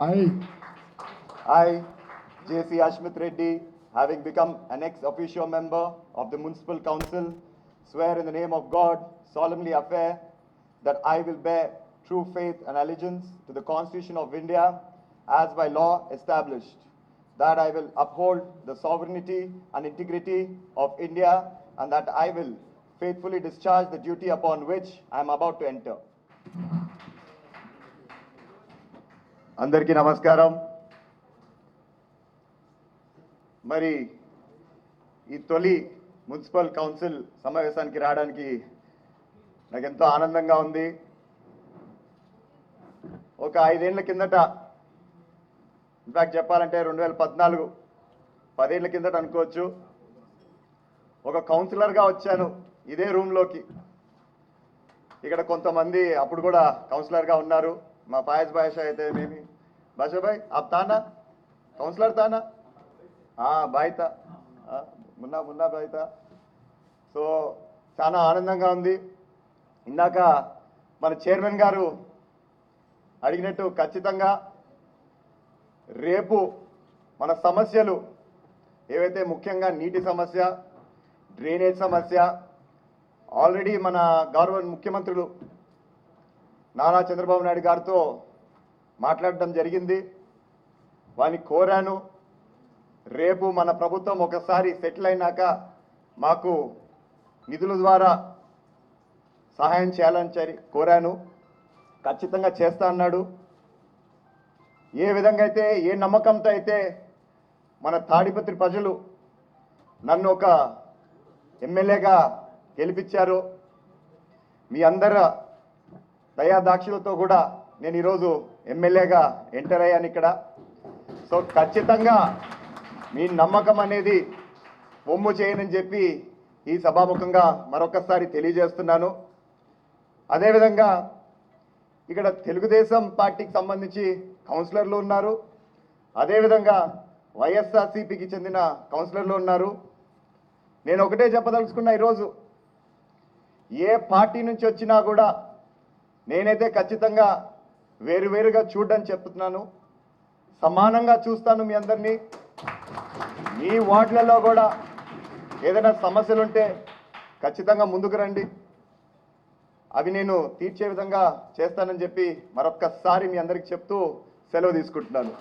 I, I, J.C. Ashmit Reddy, having become an ex officio member of the Municipal Council, swear in the name of God, solemnly affirm that I will bear true faith and allegiance to the Constitution of India as by law established, that I will uphold the sovereignty and integrity of India, and that I will faithfully discharge the duty upon which I am about to enter. అందరికీ నమస్కారం. మరి ఈ తొలి municipal council సమావేశానికి రావడానికి నాకు ఎంతో ఆనందంగా ఉంది. ఒక ఐదేళ్ళ కిందట ఇన్ఫ్యాక్ట్ చెప్పాలంటే రెండు వేల పద్నాలుగు పదేళ్ళ కిందట అనుకోవచ్చు. ఒక కౌన్సిలర్గా వచ్చాను ఇదే రూమ్లోకి ఇక్కడ కొంతమంది అప్పుడు కూడా కౌన్సిలర్గా ఉన్నారు. మా ఫాయజ్ భాష అయితే మేమి భాషా భాయ్ ఆప్ తానా? కౌన్సిలర్ తానా? బాయిత. మున్నా మున్నా బాయిత. సో చాలా ఆనందంగా ఉంది. ఇందాక మన చైర్మన్ గారు అడిగినట్టు ఖచ్చితంగా రేపు మన సమస్యలు ఏవైతే ముఖ్యంగా నీటి సమస్య డ్రైనేజ్ సమస్య ఆల్రెడీ మన గౌరవ ముఖ్యమంత్రులు నారా చంద్రబాబు నాయుడు గారితో మాట్లాడడం జరిగింది. వాని కోరాను. రేపు మన ప్రభుత్వం ఒకసారి సెటిల్ అయినాక మాకు నిధుల ద్వారా సహాయం చేయాలని చరి- కోరాను. ఖచ్చితంగా చేస్తా అన్నాడు. ఏ విధంగా అయితే ఏ నమ్మకంతో అయితే మన తాడిపత్రి ప్రజలు నన్ను ఒక ఎమ్మెల్యేగా గెలిపించారు మీ అందరూ దయాదాక్షులతో కూడా నేను ఈరోజు ఎమ్మెల్యేగా ఎంటర్ అయ్యాను ఇక్కడ. సో ఖచ్చితంగా మీ నమ్మకం అనేది ఒమ్ము చేయనని చెప్పి ఈ సభాముఖంగా మరొకసారి తెలియజేస్తున్నాను. అదేవిధంగా ఇక్కడ తెలుగుదేశం పార్టీకి సంబంధించి కౌన్సిలర్లు ఉన్నారు. అదేవిధంగా వైఎస్ఆర్సీపీకి చెందిన కౌన్సిలర్లు ఉన్నారు. నేను ఒకటే చెప్పదలుచుకున్నా ఈరోజు ఏ పార్టీ నుంచి వచ్చినా కూడా నేనైతే ఖచ్చితంగా వేరువేరుగా చూడని చెప్తున్నాను. సమానంగా చూస్తాను మీ అందరినీ. మీ వార్డులలో కూడా ఏదైనా సమస్యలు ఉంటే ఖచ్చితంగా ముందుకు రండి. అవి నేను తీర్చే విధంగా చేస్తానని చెప్పి మరొక్కసారి మీ అందరికి చెప్తూ సెలవు తీసుకుంటున్నాను.